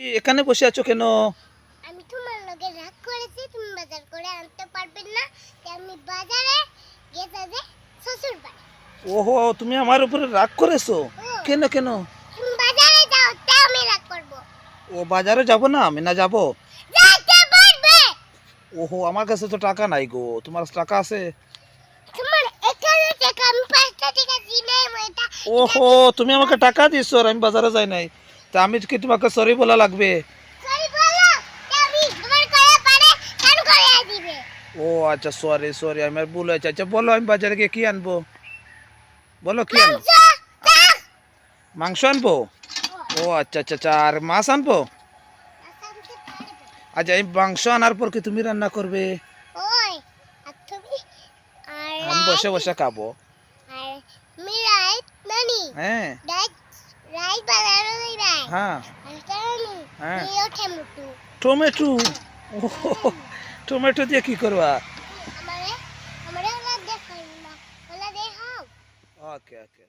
এখানে বসে আছো কেন? আমি তোমার লগে রাগ করেছি তুমি বাজার করে আনতে পারবে না। তাই আমি বাজারে গেছে যে শ্বশুর বাড়ি ওহো তুমি আমার উপরে রাগ করেছ? কেন কেন? তুমি বাজারে যাও তাই আমি রাগ করব। ও বাজারে যাব না? আমি না যাব? যাইতে পারবে! ওহো আমার কাছে তো টাকা নাই গো। তোমার টাকা আছে? তোমার এখানে টাকা আমি পাঁচটা টাকা দিলাই এটা ওহো তুমি আমাকে টাকা দিছো আর আমি বাজারে যাই নাই। তা আমি কি তোমাকে সরি বলা লাগবে? সরি বলো তাই আমি তোমার করে পারে কেন করে দিবে? ও আচ্ছা সরি সরি আমার ভুল হয়েছে। আচ্ছা বলো আমি বাজারে গিয়ে কি আনব? বলো কি আনব? মাংস আনব? ও আচ্ছা আচ্ছা আচ্ছা আর মাছ আনব? আচ্ছা এই মাংস আনার পর কি তুমি রান্না করবে? ওই আর তুমি? আর আমি বসে বসে খাব। আমি হ্যাঁ রাইট রাইট বাজারে যাই রাইট হ্যাঁ। হ্যাঁ। টমেটো। টমেটো দিয়ে কি করবা? ওকে ওকে।